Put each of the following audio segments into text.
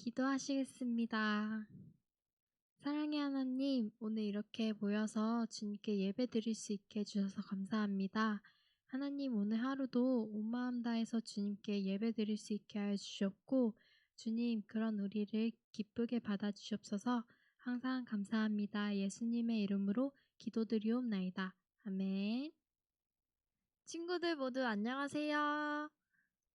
기도하시겠습니다. 사랑의 하나님, 오늘 이렇게 모여서 주님께 예배 드릴 수 있게 해주셔서 감사합니다. 하나님, 오늘 하루도 온 마음 다해서 주님께 예배 드릴 수 있게 하여 주셨고, 주님, 그런 우리를 기쁘게 받아주시옵소서 항상 감사합니다. 예수님의 이름으로 기도드리옵나이다. 아멘. 친구들 모두 안녕하세요.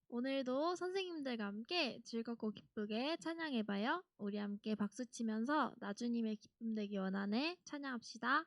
오늘도 선생님들과 함께 즐겁고 기쁘게 찬양해봐요. 우리 함께 박수 치면서 나주님의 기쁨 되기 원하네 찬양합시다.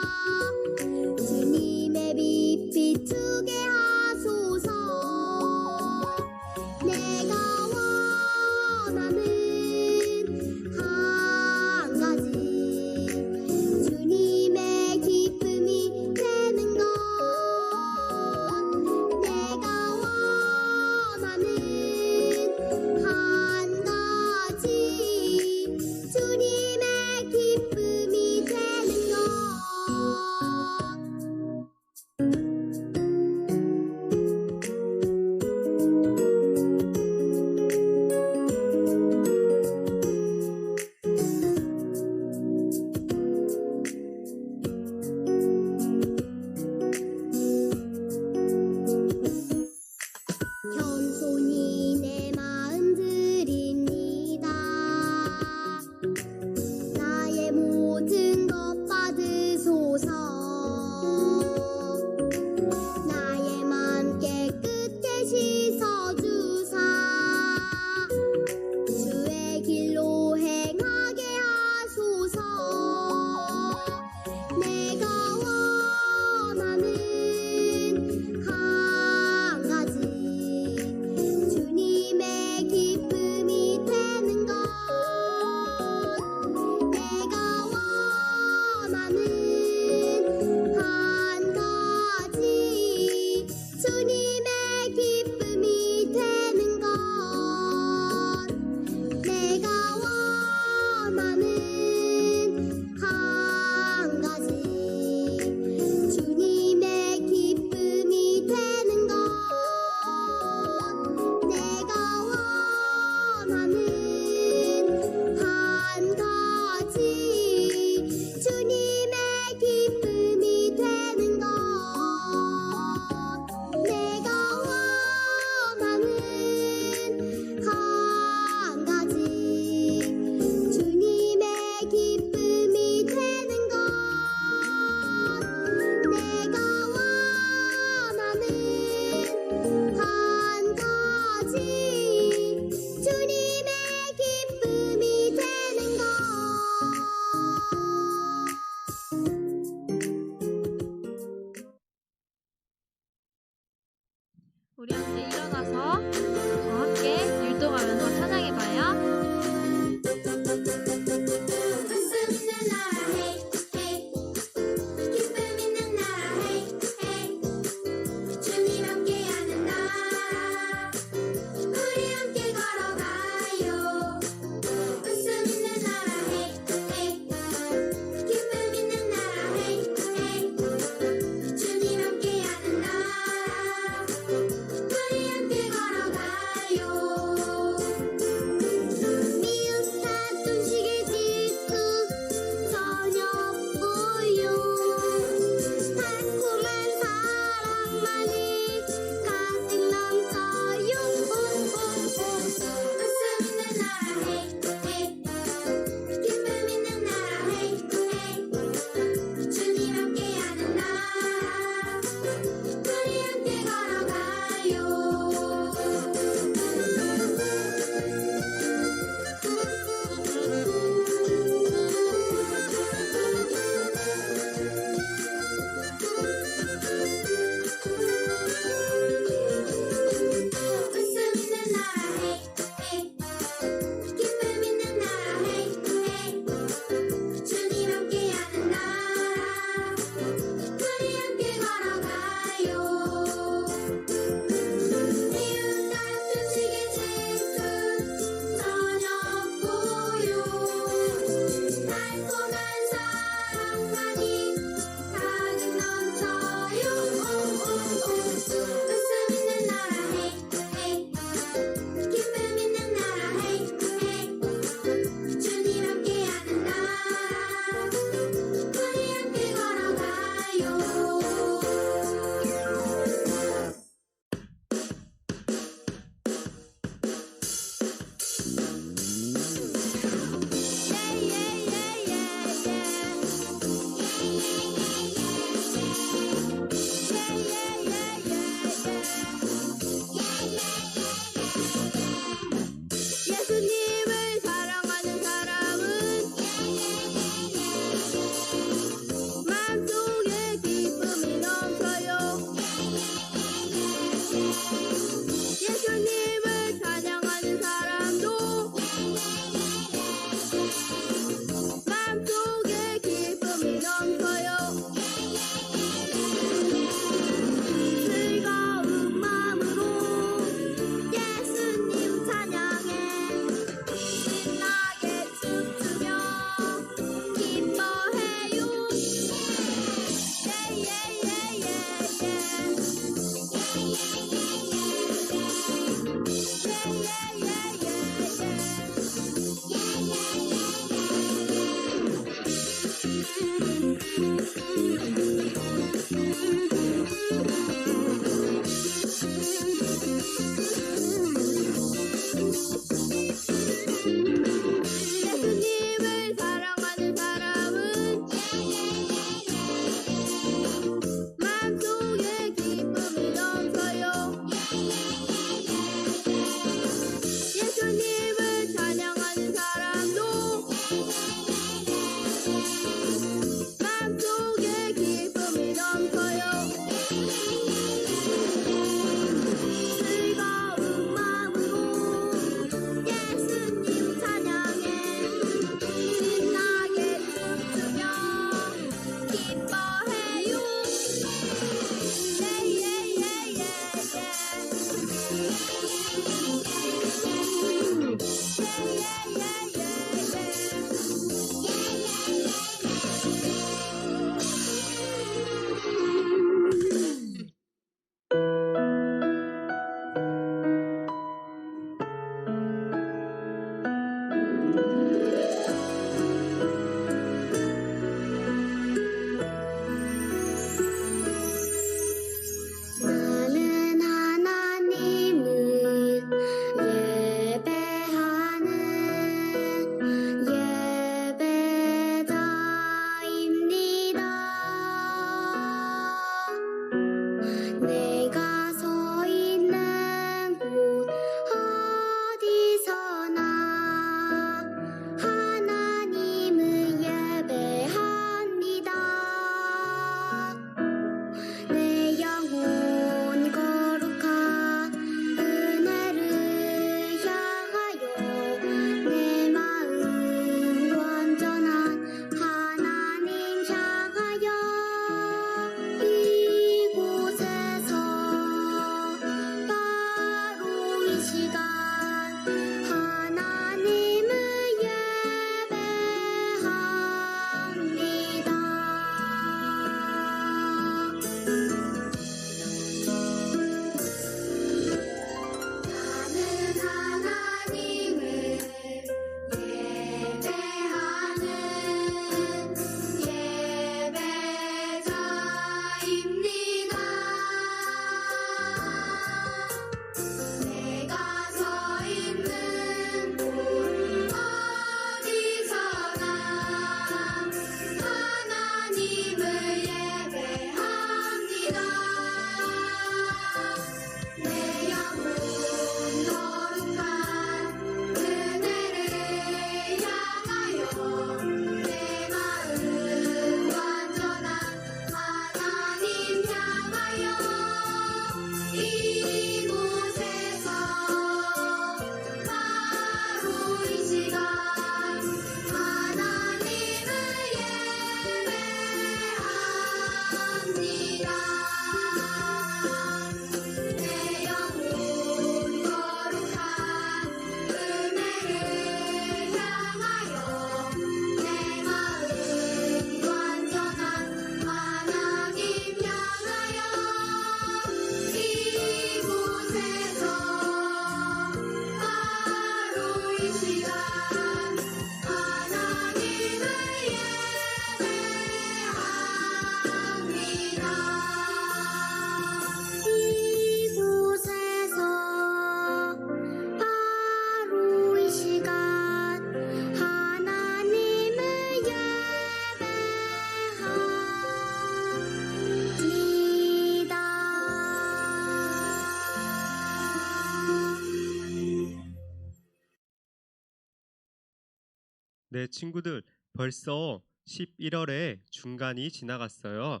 네, 친구들, 벌써 11월의 중간이 지나갔어요.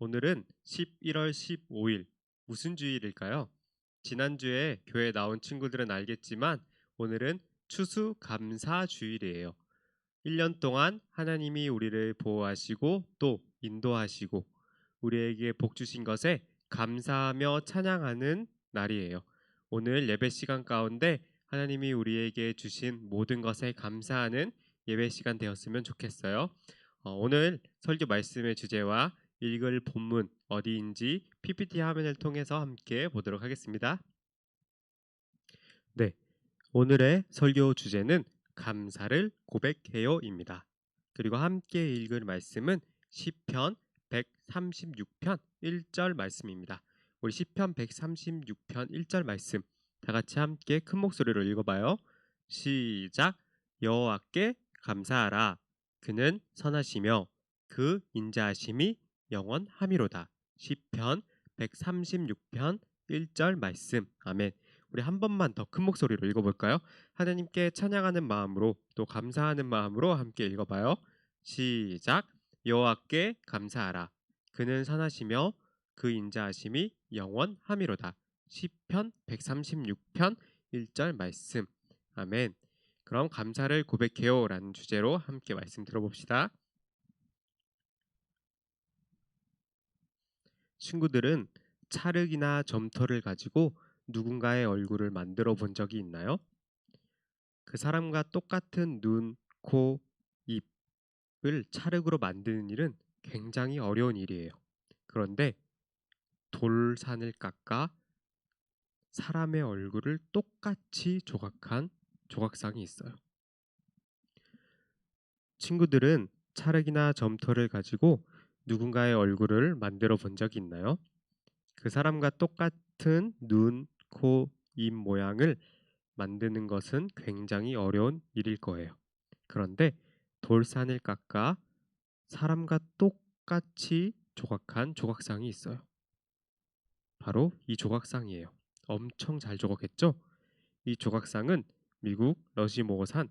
오늘은 11월 15일, 무슨 주일일까요? 지난주에 교회 나온 친구들은 알겠지만 오늘은 추수감사 주일이에요. 1년 동안 하나님이 우리를 보호하시고 또 인도하시고 우리에게 복 주신 것에 감사하며 찬양하는 날이에요. 오늘 예배 시간 가운데 하나님이 우리에게 주신 모든 것에 감사하는 예배 시간 되었으면 좋겠어요. 어, 오늘 설교 말씀의 주제와 읽을 본문 어디인지 PPT 화면을 통해서 함께 보도록 하겠습니다. 네, 오늘의 설교 주제는 감사를 고백해요입니다. 그리고 함께 읽을 말씀은 시편 136편 1절 말씀입니다. 우리 시편 136편 1절 말씀 다 같이 함께 큰 목소리로 읽어봐요. 시작. 여호와께 감사하라. 그는 선하시며 그 인자하심이 영원함이로다. 시편 136편 1절 말씀. 아멘. 우리 한 번만 더 큰 목소리로 읽어볼까요? 하나님께 찬양하는 마음으로 또 감사하는 마음으로 함께 읽어봐요. 시작. 여호와께 감사하라. 그는 선하시며 그 인자하심이 영원함이로다. 시편 136편 1절 말씀. 아멘. 그럼 감사를 고백해요라는 주제로 함께 말씀 들어봅시다. 친구들은 찰흙이나 점토를 가지고 누군가의 얼굴을 만들어 본 적이 있나요? 그 사람과 똑같은 눈, 코, 입을 찰흙으로 만드는 일은 굉장히 어려운 일이에요. 그런데 돌산을 깎아 사람의 얼굴을 똑같이 조각한 조각상이 있어요. 친구들은 찰흙이나 점토를 가지고 누군가의 얼굴을 만들어 본 적이 있나요? 그 사람과 똑같은 눈, 코, 입 모양을 만드는 것은 굉장히 어려운 일일 거예요. 그런데 돌산을 깎아 사람과 똑같이 조각한 조각상이 있어요. 바로 이 조각상이에요. 엄청 잘 조각했죠? 이 조각상은 미국 러시모어산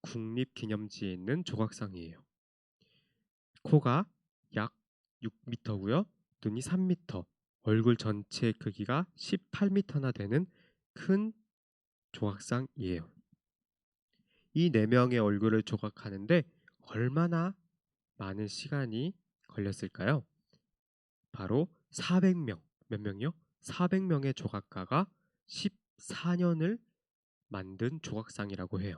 국립기념지에 있는 조각상이에요. 코가 약 6m고요. 눈이 3m, 얼굴 전체 크기가 18m나 되는 큰 조각상이에요. 이 네 명의 얼굴을 조각하는데 얼마나 많은 시간이 걸렸을까요? 바로 400명. 몇 명이요? 400명의 조각가가 14년을 만든 조각상이라고 해요.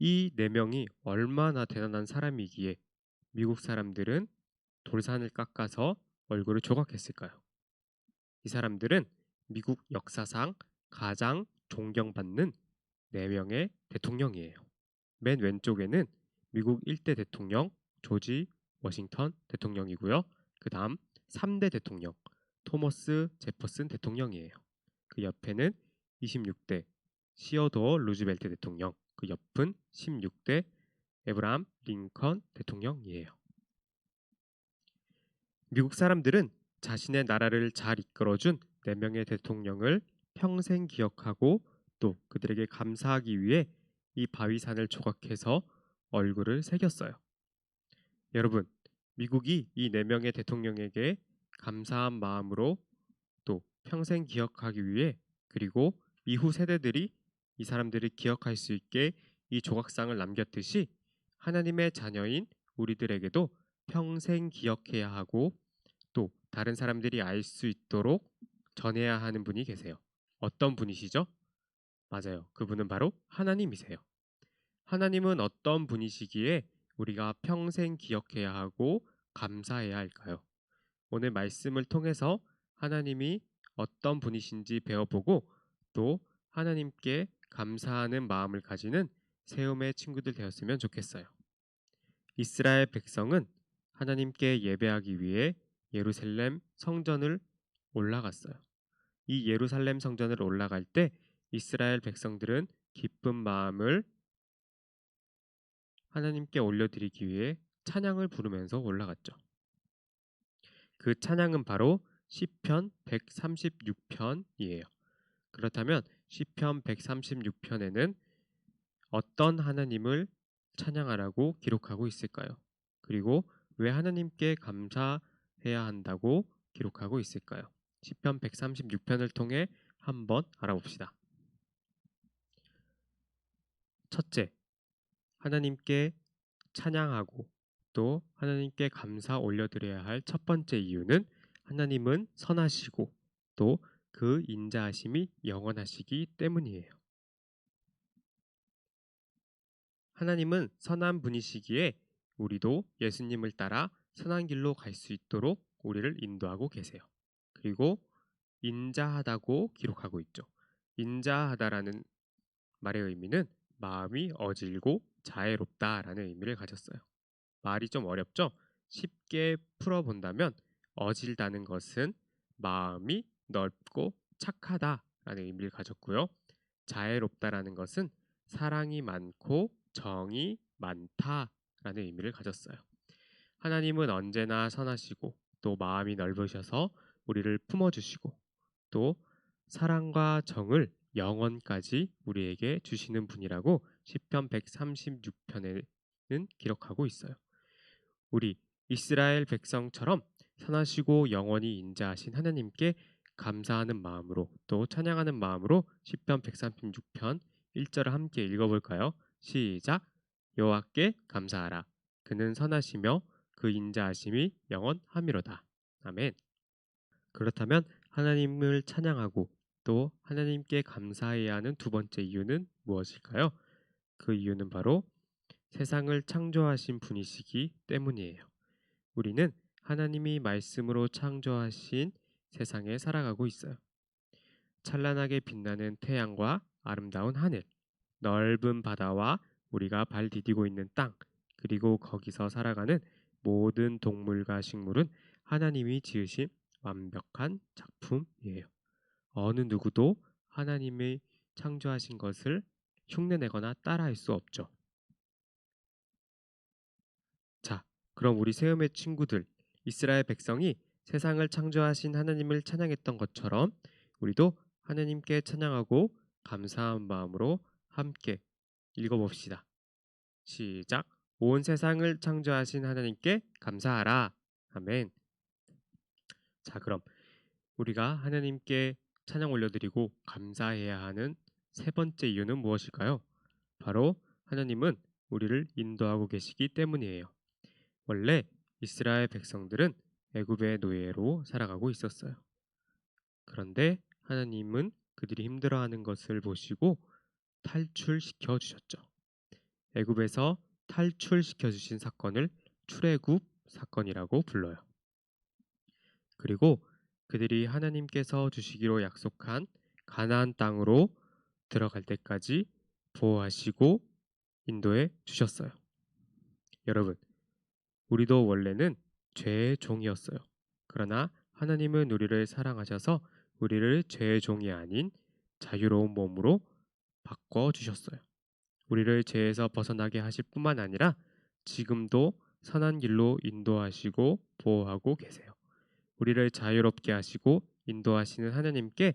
이 네 명이 얼마나 대단한 사람이기에 미국 사람들은 돌산을 깎아서 얼굴을 조각했을까요? 이 사람들은 미국 역사상 가장 존경받는 네 명의 대통령이에요. 맨 왼쪽에는 미국 1대 대통령 조지 워싱턴 대통령이고요. 그 다음 3대 대통령 토머스 제퍼슨 대통령이에요. 그 옆에는 26대 시어도어 루즈벨트 대통령, 그 옆은 16대 에브라함 링컨 대통령이에요. 미국 사람들은 자신의 나라를 잘 이끌어준 네 명의 대통령을 평생 기억하고 또 그들에게 감사하기 위해 이 바위산을 조각해서 얼굴을 새겼어요. 여러분, 미국이 이네 명의 대통령에게 감사한 마음으로 또 평생 기억하기 위해 그리고 이후 세대들이 이 사람들을 기억할 수 있게 이 조각상을 남겼듯이 하나님의 자녀인 우리들에게도 평생 기억해야 하고 또 다른 사람들이 알 수 있도록 전해야 하는 분이 계세요. 어떤 분이시죠? 맞아요. 그분은 바로 하나님이세요. 하나님은 어떤 분이시기에 우리가 평생 기억해야 하고 감사해야 할까요? 오늘 말씀을 통해서 하나님이 어떤 분이신지 배워보고 또 하나님께 감사하는 마음을 가지는 세움의 친구들 되었으면 좋겠어요. 이스라엘 백성은 하나님께 예배하기 위해 예루살렘 성전을 올라갔어요. 이 예루살렘 성전을 올라갈 때 이스라엘 백성들은 기쁜 마음을 하나님께 올려드리기 위해 찬양을 부르면서 올라갔죠. 그 찬양은 바로 시편 136편이에요. 그렇다면 시편 136편에는 어떤 하나님을 찬양하라고 기록하고 있을까요? 그리고 왜 하나님께 감사해야 한다고 기록하고 있을까요? 시편 136편을 통해 한번 알아봅시다. 첫째, 하나님께 찬양하고 또 하나님께 감사 올려드려야 할 첫 번째 이유는 하나님은 선하시고 또 그 인자하심이 영원하시기 때문이에요. 하나님은 선한 분이시기에 우리도 예수님을 따라 선한 길로 갈 수 있도록 우리를 인도하고 계세요. 그리고 인자하다고 기록하고 있죠. 인자하다라는 말의 의미는 마음이 어질고 자애롭다라는 의미를 가졌어요. 말이 좀 어렵죠? 쉽게 풀어본다면 어질다는 것은 마음이 넓고 착하다라는 의미를 가졌고요. 자애롭다라는 것은 사랑이 많고 정이 많다라는 의미를 가졌어요. 하나님은 언제나 선하시고 또 마음이 넓으셔서 우리를 품어주시고 또 사랑과 정을 영원까지 우리에게 주시는 분이라고 시편 136편에는 기록하고 있어요. 우리 이스라엘 백성처럼 선하시고 영원히 인자하신 하나님께 감사하는 마음으로 또 찬양하는 마음으로 시편 136편 1절을 함께 읽어볼까요? 시작 여호와께 감사하라 그는 선하시며 그 인자하심이 영원하미로다 아멘 그렇다면 하나님을 찬양하고 또 하나님께 감사해야 하는 두 번째 이유는 무엇일까요? 그 이유는 바로 세상을 창조하신 분이시기 때문이에요. 우리는 하나님이 말씀으로 창조하신 세상에 살아가고 있어요. 찬란하게 빛나는 태양과 아름다운 하늘, 넓은 바다와 우리가 발 디디고 있는 땅, 그리고 거기서 살아가는 모든 동물과 식물은 하나님이 지으신 완벽한 작품이에요. 어느 누구도 하나님이 창조하신 것을 흉내내거나 따라할 수 없죠. 자, 그럼 우리 세움의 친구들, 이스라엘 백성이 세상을 창조하신 하나님을 찬양했던 것처럼 우리도 하나님께 찬양하고 감사한 마음으로 함께 읽어봅시다. 시작. 온 세상을 창조하신 하나님께 감사하라. 아멘. 자, 그럼 우리가 하나님께 찬양 올려드리고 감사해야 하는 세 번째 이유는 무엇일까요? 바로 하나님은 우리를 인도하고 계시기 때문이에요. 원래 이스라엘 백성들은 애굽의 노예로 살아가고 있었어요. 그런데 하나님은 그들이 힘들어하는 것을 보시고 탈출시켜 주셨죠. 애굽에서 탈출시켜 주신 사건을 출애굽 사건이라고 불러요. 그리고 그들이 하나님께서 주시기로 약속한 가나안 땅으로 들어갈 때까지 보호하시고 인도해 주셨어요. 여러분, 우리도 원래는 죄의 종이었어요. 그러나 하나님은 우리를 사랑하셔서 우리를 죄의 종이 아닌 자유로운 몸으로 바꿔 주셨어요. 우리를 죄에서 벗어나게 하실 뿐만 아니라 지금도 선한 길로 인도하시고 보호하고 계세요. 우리를 자유롭게 하시고 인도하시는 하나님께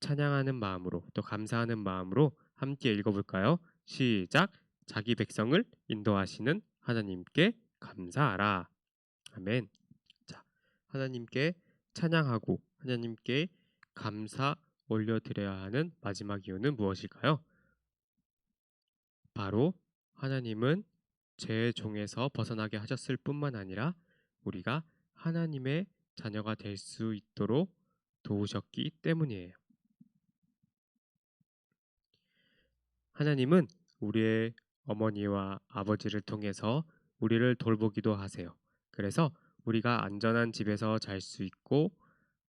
찬양하는 마음으로 또 감사하는 마음으로 함께 읽어볼까요? 시작. 자기 백성을 인도하시는 하나님께 감사하라. 아멘. 자, 하나님께 찬양하고 하나님께 감사 올려드려야 하는 마지막 이유는 무엇일까요? 바로 하나님은 죄의 종에서 벗어나게 하셨을 뿐만 아니라 우리가 하나님의 자녀가 될 수 있도록 도우셨기 때문이에요. 하나님은 우리의 어머니와 아버지를 통해서 우리를 돌보기도 하세요. 그래서 우리가 안전한 집에서 잘 수 있고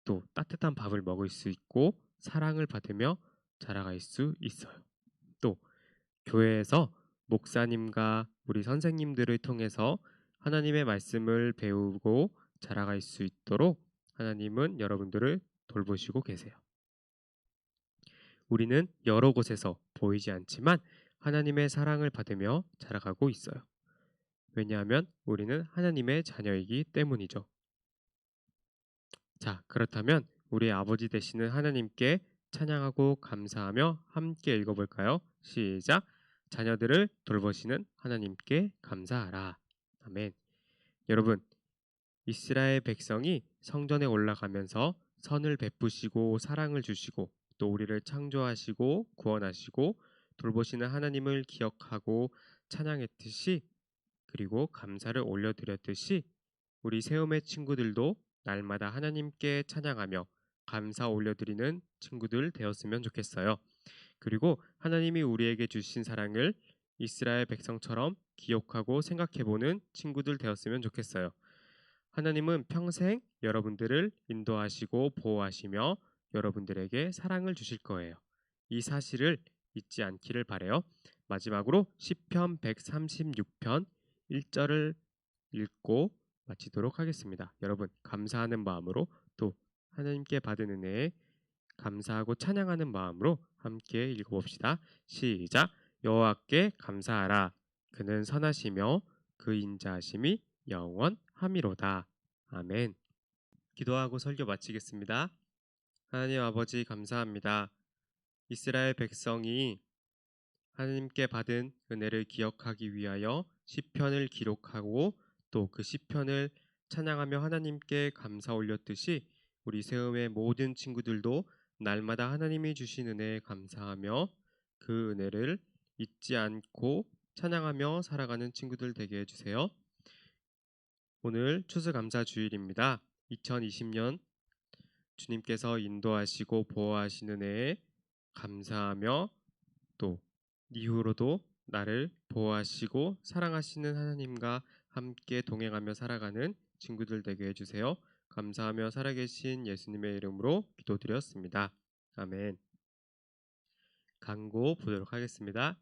또 따뜻한 밥을 먹을 수 있고 사랑을 받으며 자라갈 수 있어요. 또 교회에서 목사님과 우리 선생님들을 통해서 하나님의 말씀을 배우고 자라갈 수 있도록 하나님은 여러분들을 돌보시고 계세요. 우리는 여러 곳에서 보이지 않지만 하나님의 사랑을 받으며 자라가고 있어요. 왜냐하면 우리는 하나님의 자녀이기 때문이죠. 자, 그렇다면 우리 아버지 되시는 하나님께 찬양하고 감사하며 함께 읽어볼까요? 시작. 자녀들을 돌보시는 하나님께 감사하라. 아멘. 여러분, 이스라엘 백성이 성전에 올라가면서 선을 베푸시고 사랑을 주시고 또 우리를 창조하시고 구원하시고 돌보시는 하나님을 기억하고 찬양했듯이 그리고 감사를 올려드렸듯이 우리 세움의 친구들도 날마다 하나님께 찬양하며 감사 올려드리는 친구들 되었으면 좋겠어요. 그리고 하나님이 우리에게 주신 사랑을 이스라엘 백성처럼 기억하고 생각해보는 친구들 되었으면 좋겠어요. 하나님은 평생 여러분들을 인도하시고 보호하시며 여러분들에게 사랑을 주실 거예요. 이 사실을 잊지 않기를 바래요. 마지막으로 시편 136편 1절을 읽고 마치도록 하겠습니다. 여러분 감사하는 마음으로 또 하나님께 받은 은혜에 감사하고 찬양하는 마음으로 함께 읽어봅시다. 시작. 여호와께 감사하라. 그는 선하시며 그 인자하심이 영원함이로다. 아멘. 기도하고 설교 마치겠습니다. 하나님 아버지 감사합니다. 이스라엘 백성이 하나님께 받은 은혜를 기억하기 위하여 시편을 기록하고 또 그 시편을 찬양하며 하나님께 감사 올렸듯이 우리 세움의 모든 친구들도 날마다 하나님이 주신 은혜에 감사하며 그 은혜를 잊지 않고 찬양하며 살아가는 친구들 되게 해주세요. 오늘 추수감사 주일입니다. 2020년 주님께서 인도하시고 보호하시는 은혜에 감사하며 또 이후로도 나를 보호하시고 사랑하시는 하나님과 함께 동행하며 살아가는 친구들 되게 해주세요. 감사하며 살아계신 예수님의 이름으로 기도드렸습니다. 아멘. 강고 보도록 하겠습니다.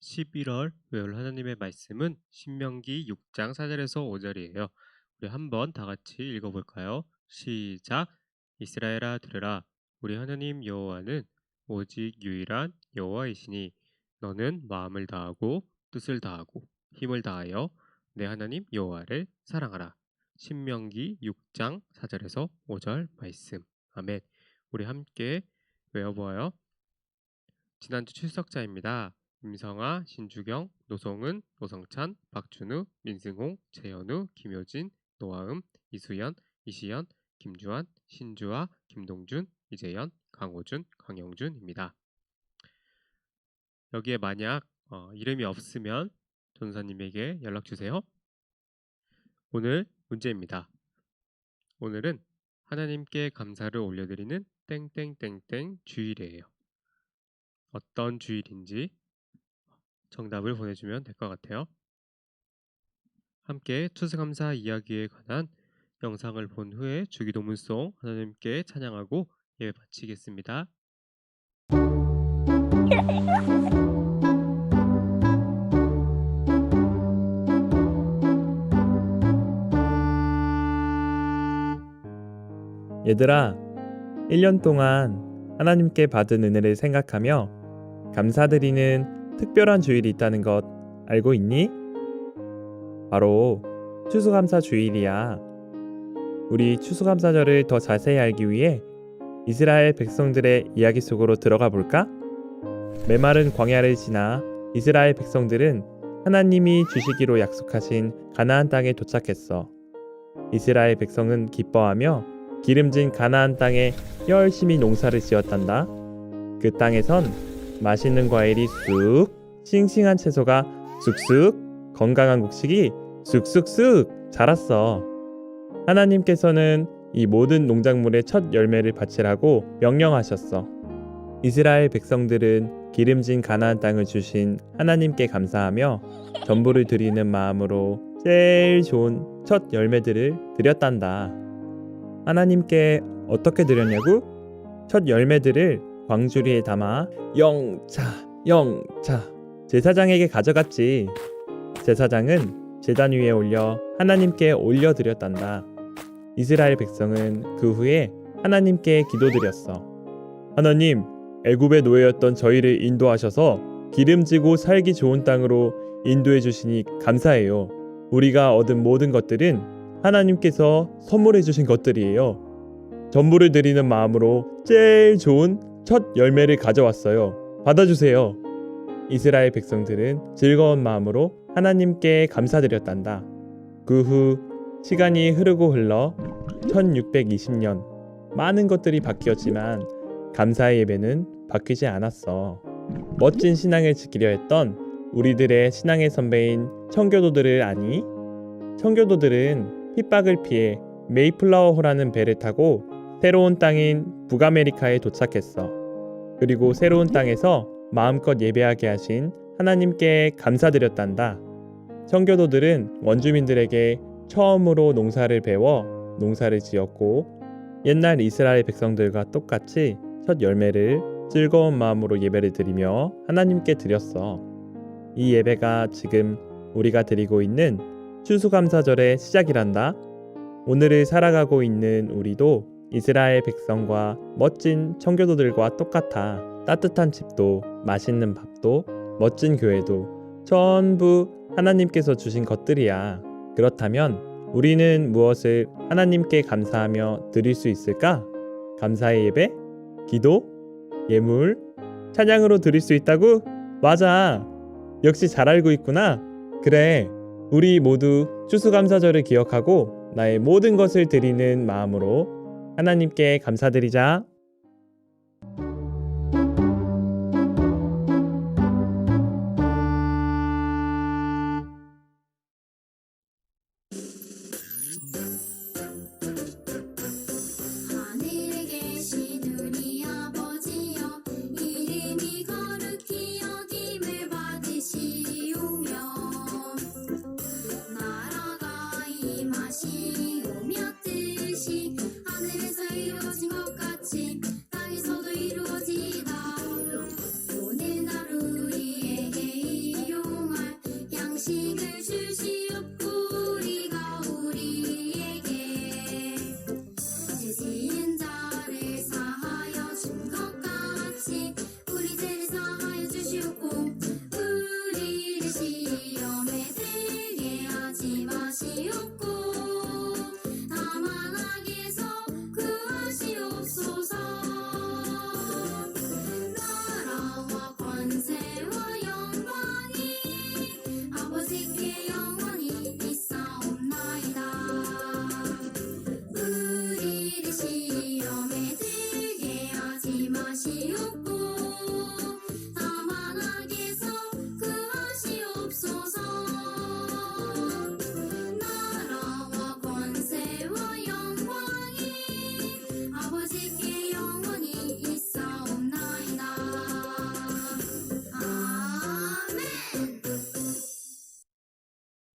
11월 외울 하나님의 말씀은 신명기 6장 4절에서 5절이에요. 우리 한번 다 같이 읽어볼까요? 시작. 이스라엘아 들으라. 우리 하나님 여호와는 오직 유일한 여호와이시니 너는 마음을 다하고 뜻을 다하고 힘을 다하여 내 하나님 여호와를 사랑하라. 신명기 6장 4절에서 5절 말씀. 아멘. 우리 함께 외워보아요. 지난주 출석자입니다. 임성아, 신주경, 노성은, 노성찬, 박준우, 민승홍, 재현우, 김효진, 노아음, 이수연, 이시연, 김주환, 신주아, 김동준, 이재현, 강호준, 강영준입니다. 여기에 만약 어, 이름이 없으면 전사님에게 연락 주세요. 오늘 문제입니다. 오늘은 하나님께 감사를 올려드리는 땡땡땡땡 주일이에요. 어떤 주일인지 정답을 보내주면 될 것 같아요. 함께 추수감사 이야기에 관한 영상을 본 후에 주기도문송 하나님께 찬양하고 예배 마치겠습니다. 얘들아, 1년 동안 하나님께 받은 은혜를 생각하며 감사드리는 특별한 주일이 있다는 것 알고 있니? 바로 추수감사 주일이야. 우리 추수감사절을 더 자세히 알기 위해 이스라엘 백성들의 이야기 속으로 들어가 볼까? 메마른 광야를 지나 이스라엘 백성들은 하나님이 주시기로 약속하신 가나안 땅에 도착했어. 이스라엘 백성은 기뻐하며 기름진 가나안 땅에 열심히 농사를 지었단다. 그 땅에선 맛있는 과일이 쑥, 싱싱한 채소가 쑥쑥, 건강한 곡식이 쑥쑥쑥 자랐어. 하나님께서는 이 모든 농작물의 첫 열매를 바치라고 명령하셨어. 이스라엘 백성들은 기름진 가나안 땅을 주신 하나님께 감사하며 전부를 드리는 마음으로 제일 좋은 첫 열매들을 드렸단다. 하나님께 어떻게 드렸냐고? 첫 열매들을 광주리에 담아 영차 영차 제사장에게 가져갔지. 제사장은 제단 위에 올려 하나님께 올려드렸단다. 이스라엘 백성은 그 후에 하나님께 기도드렸어. 하나님, 애굽의 노예였던 저희를 인도하셔서 기름지고 살기 좋은 땅으로 인도해 주시니 감사해요. 우리가 얻은 모든 것들은 하나님께서 선물해 주신 것들이에요. 전부를 드리는 마음으로 제일 좋은 첫 열매를 가져왔어요. 받아주세요. 이스라엘 백성들은 즐거운 마음으로 하나님께 감사드렸단다. 그 후 시간이 흐르고 흘러 1620년 많은 것들이 바뀌었지만 감사의 예배는 바뀌지 않았어. 멋진 신앙을 지키려 했던 우리들의 신앙의 선배인 청교도들을 아니? 청교도들은 핍박을 피해 메이플라워호라는 배를 타고 새로운 땅인 북아메리카에 도착했어. 그리고 새로운 땅에서 마음껏 예배하게 하신 하나님께 감사드렸단다. 청교도들은 원주민들에게 처음으로 농사를 배워 농사를 지었고 옛날 이스라엘 백성들과 똑같이 첫 열매를 즐거운 마음으로 예배를 드리며 하나님께 드렸어. 이 예배가 지금 우리가 드리고 있는 추수감사절의 시작이란다. 오늘을 살아가고 있는 우리도 이스라엘 백성과 멋진 청교도들과 똑같아. 따뜻한 집도 맛있는 밥도 멋진 교회도 전부 하나님께서 주신 것들이야. 그렇다면 우리는 무엇을 하나님께 감사하며 드릴 수 있을까? 감사의 예배? 기도? 예물? 찬양으로 드릴 수 있다고? 맞아. 역시 잘 알고 있구나. 그래. 우리 모두 추수감사절을 기억하고 나의 모든 것을 드리는 마음으로 하나님께 감사드리자.